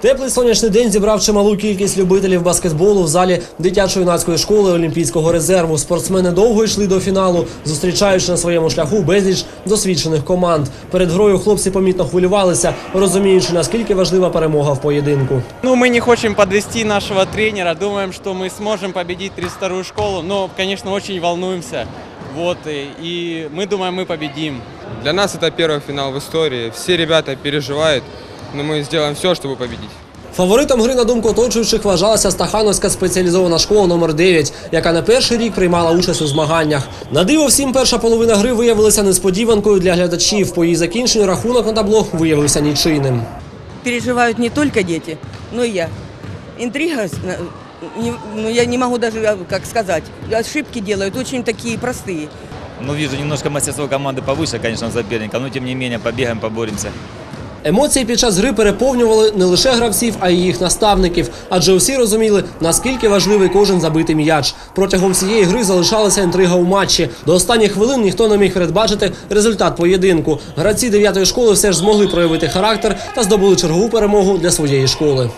Теплий сонячний день зібрав чималу кількість любителів баскетболу в залі дитячо-юнацької школи Олімпійського резерву. Спортсмени довго йшли до фіналу, зустрічаючи на своєму шляху безліч досвідчених команд. Перед грою хлопці помітно хвилювалися, розуміючи наскільки важлива перемога в поєдинку. Ну, мы не хотим подвести нашего тренера, думаем, что мы сможем победить 32-ю школу, но, конечно, очень волнуемся. Вот, и, и мы думаем, мы победим. Для нас это первый финал в истории. Все ребята переживают, но мы сделаем все, чтобы победить. Фаворитом гри на думку оточуючих вважалася Стахановська спеціалізована школа номер 9 яка на перший рік приймала участь у змаганнях. На диво всім перша половина гри виявилася несподіванкою для глядачів. По її закінченню рахунок на табло виявився нічийним. переживают не только дети, но и я. Интрига, э, не- ну, я не могу даже, э, как сказать, ошибки делают очень такие простые. Ну, вижу немножко мастерство команды повыше, конечно, соперника, но тем не менее побегаем, поборемся. Емоції під час гри переповнювали не лише гравців, а й їх наставників, адже усі розуміли, наскільки важливий кожен забитий м'яч. Протягом всієї гри залишалася інтрига у матчі. До останніх хвилин ніхто не міг передбачити результат поєдинку. Гравці дев'ятої школи все ж змогли проявити характер та здобули чергову перемогу для своєї школи.